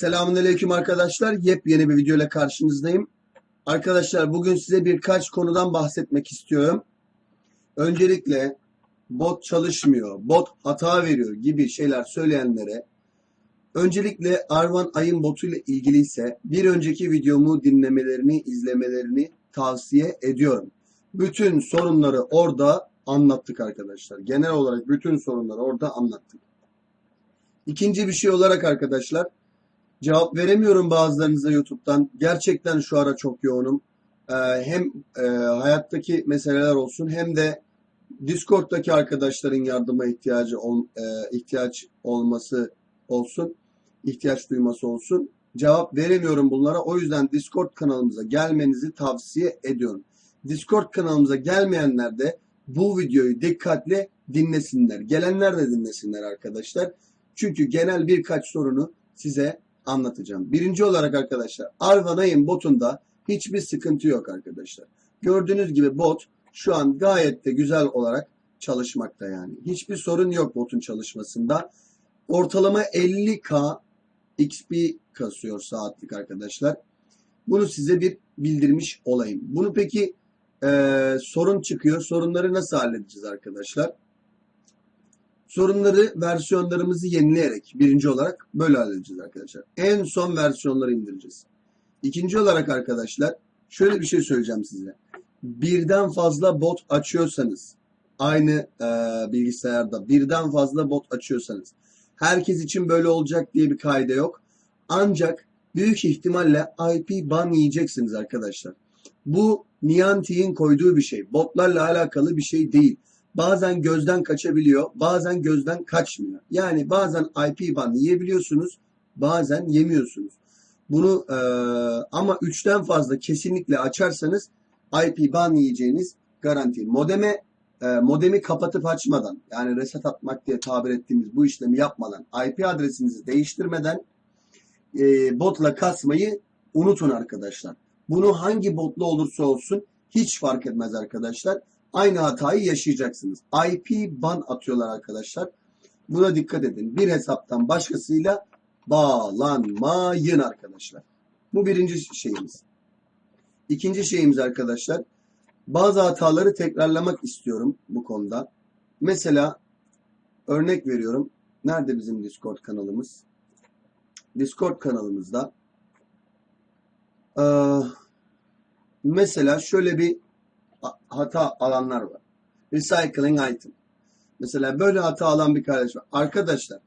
Selamünaleyküm arkadaşlar. Yepyeni bir video ile karşınızdayım. Arkadaşlar bugün size birkaç konudan bahsetmek istiyorum. Öncelikle bot çalışmıyor, bot hata veriyor gibi şeyler söyleyenlere öncelikle Arvan Ay'ın botu ile ilgili ise bir önceki videomu dinlemelerini, izlemelerini tavsiye ediyorum. Bütün sorunları orada anlattık arkadaşlar. Genel olarak bütün sorunları orada anlattık. İkinci bir şey olarak arkadaşlar Cevap veremiyorum bazılarınıza YouTube'dan. Gerçekten şu ara çok yoğunum. Ee, hem e, hayattaki meseleler olsun hem de Discord'daki arkadaşların yardıma ihtiyacı ol, e, ihtiyaç olması olsun, ihtiyaç duyması olsun. Cevap veremiyorum bunlara. O yüzden Discord kanalımıza gelmenizi tavsiye ediyorum. Discord kanalımıza gelmeyenler de bu videoyu dikkatle dinlesinler. Gelenler de dinlesinler arkadaşlar. Çünkü genel birkaç sorunu size anlatacağım. Birinci olarak arkadaşlar Arvanay'ın botunda hiçbir sıkıntı yok arkadaşlar. Gördüğünüz gibi bot şu an gayet de güzel olarak çalışmakta yani. Hiçbir sorun yok botun çalışmasında. Ortalama 50k XP kasıyor saatlik arkadaşlar. Bunu size bir bildirmiş olayım. Bunu peki e, sorun çıkıyor. Sorunları nasıl halledeceğiz arkadaşlar? Sorunları versiyonlarımızı yenileyerek birinci olarak böyle halledeceğiz arkadaşlar. En son versiyonları indireceğiz. İkinci olarak arkadaşlar şöyle bir şey söyleyeceğim size. Birden fazla bot açıyorsanız aynı e, bilgisayarda birden fazla bot açıyorsanız herkes için böyle olacak diye bir kaide yok. Ancak büyük ihtimalle IP ban yiyeceksiniz arkadaşlar. Bu Niantic'in koyduğu bir şey. Botlarla alakalı bir şey değil bazen gözden kaçabiliyor, bazen gözden kaçmıyor. Yani bazen IP ban yiyebiliyorsunuz, bazen yemiyorsunuz. Bunu e, ama 3'ten fazla kesinlikle açarsanız IP ban yiyeceğiniz garanti. Modeme e, modemi kapatıp açmadan yani reset atmak diye tabir ettiğimiz bu işlemi yapmadan IP adresinizi değiştirmeden e, botla kasmayı unutun arkadaşlar. Bunu hangi botla olursa olsun hiç fark etmez arkadaşlar aynı hatayı yaşayacaksınız. IP ban atıyorlar arkadaşlar. Buna dikkat edin. Bir hesaptan başkasıyla bağlanmayın arkadaşlar. Bu birinci şeyimiz. İkinci şeyimiz arkadaşlar. Bazı hataları tekrarlamak istiyorum bu konuda. Mesela örnek veriyorum. Nerede bizim Discord kanalımız? Discord kanalımızda ee, mesela şöyle bir hata alanlar var. Recycling item. Mesela böyle hata alan bir kardeş var. Arkadaşlar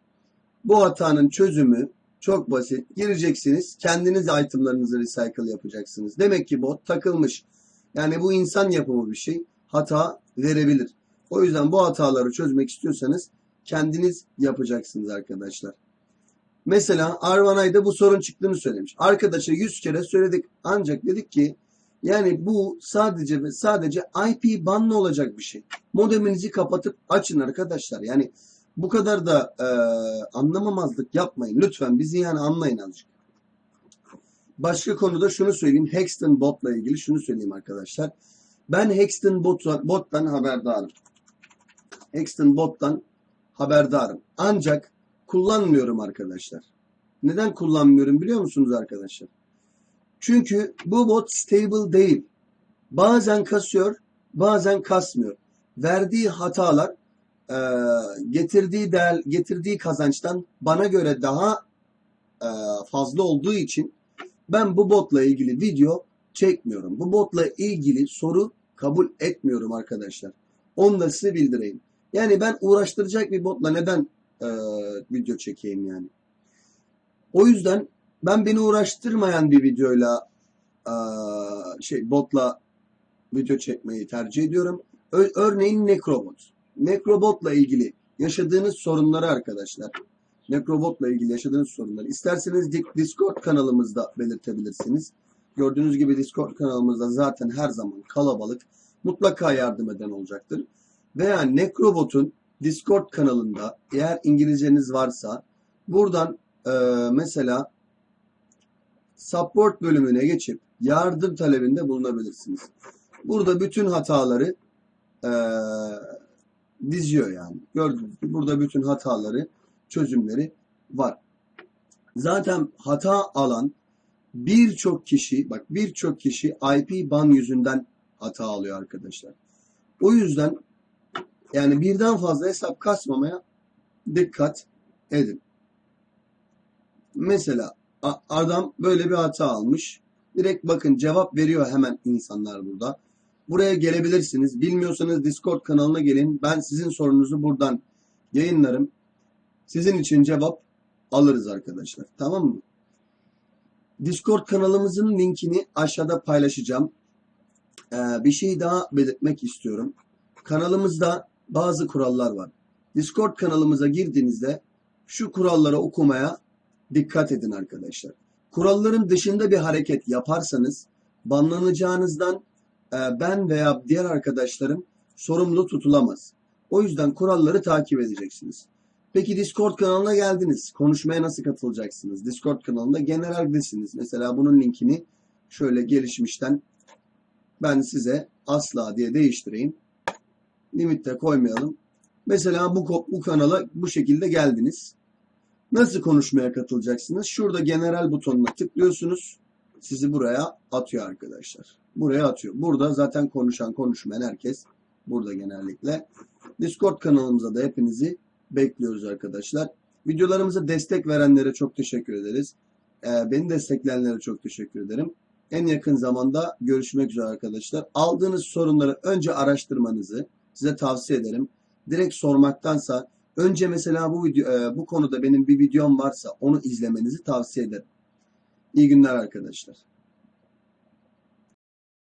bu hatanın çözümü çok basit. Gireceksiniz. Kendiniz itemlarınızı recycle yapacaksınız. Demek ki bot takılmış. Yani bu insan yapımı bir şey. Hata verebilir. O yüzden bu hataları çözmek istiyorsanız kendiniz yapacaksınız arkadaşlar. Mesela Arvanay'da bu sorun çıktığını söylemiş. Arkadaşa 100 kere söyledik. Ancak dedik ki yani bu sadece ve sadece IP banlı olacak bir şey. Modeminizi kapatıp açın arkadaşlar. Yani bu kadar da e, anlamamazlık yapmayın. Lütfen bizi yani anlayın azıcık. Başka konuda şunu söyleyeyim. Hexton botla ilgili şunu söyleyeyim arkadaşlar. Ben Hexton bot, bottan haberdarım. Hexton bottan haberdarım. Ancak kullanmıyorum arkadaşlar. Neden kullanmıyorum biliyor musunuz arkadaşlar? Çünkü bu bot stable değil. Bazen kasıyor, bazen kasmıyor. Verdiği hatalar e, getirdiği değer, getirdiği kazançtan bana göre daha e, fazla olduğu için ben bu botla ilgili video çekmiyorum. Bu botla ilgili soru kabul etmiyorum arkadaşlar. Onu da size bildireyim. Yani ben uğraştıracak bir botla neden e, video çekeyim yani. O yüzden ben beni uğraştırmayan bir videoyla şey botla video çekmeyi tercih ediyorum. Örneğin Necrobot. Necrobot'la ilgili yaşadığınız sorunları arkadaşlar. Necrobot'la ilgili yaşadığınız sorunları isterseniz Discord kanalımızda belirtebilirsiniz. Gördüğünüz gibi Discord kanalımızda zaten her zaman kalabalık. Mutlaka yardım eden olacaktır. Veya Necrobot'un Discord kanalında eğer İngilizceniz varsa buradan e, mesela support bölümüne geçip yardım talebinde bulunabilirsiniz. Burada bütün hataları e, diziyor yani. Gördüğünüz gibi burada bütün hataları, çözümleri var. Zaten hata alan birçok kişi, bak birçok kişi IP ban yüzünden hata alıyor arkadaşlar. O yüzden yani birden fazla hesap kasmamaya dikkat edin. Mesela adam böyle bir hata almış. Direkt bakın cevap veriyor hemen insanlar burada. Buraya gelebilirsiniz. Bilmiyorsanız Discord kanalına gelin. Ben sizin sorunuzu buradan yayınlarım. Sizin için cevap alırız arkadaşlar. Tamam mı? Discord kanalımızın linkini aşağıda paylaşacağım. Ee, bir şey daha belirtmek istiyorum. Kanalımızda bazı kurallar var. Discord kanalımıza girdiğinizde şu kuralları okumaya dikkat edin arkadaşlar. Kuralların dışında bir hareket yaparsanız banlanacağınızdan e, ben veya diğer arkadaşlarım sorumlu tutulamaz. O yüzden kuralları takip edeceksiniz. Peki Discord kanalına geldiniz. Konuşmaya nasıl katılacaksınız? Discord kanalında generaldesiniz. Mesela bunun linkini şöyle gelişmişten ben size asla diye değiştireyim. Limit de koymayalım. Mesela bu, bu kanala bu şekilde geldiniz. Nasıl konuşmaya katılacaksınız? Şurada general butonuna tıklıyorsunuz. Sizi buraya atıyor arkadaşlar. Buraya atıyor. Burada zaten konuşan konuşmayan herkes burada genellikle. Discord kanalımıza da hepinizi bekliyoruz arkadaşlar. Videolarımıza destek verenlere çok teşekkür ederiz. Ee, beni destekleyenlere çok teşekkür ederim. En yakın zamanda görüşmek üzere arkadaşlar. Aldığınız sorunları önce araştırmanızı size tavsiye ederim. Direkt sormaktansa önce mesela bu video e, bu konuda benim bir videom varsa onu izlemenizi tavsiye ederim. İyi günler arkadaşlar.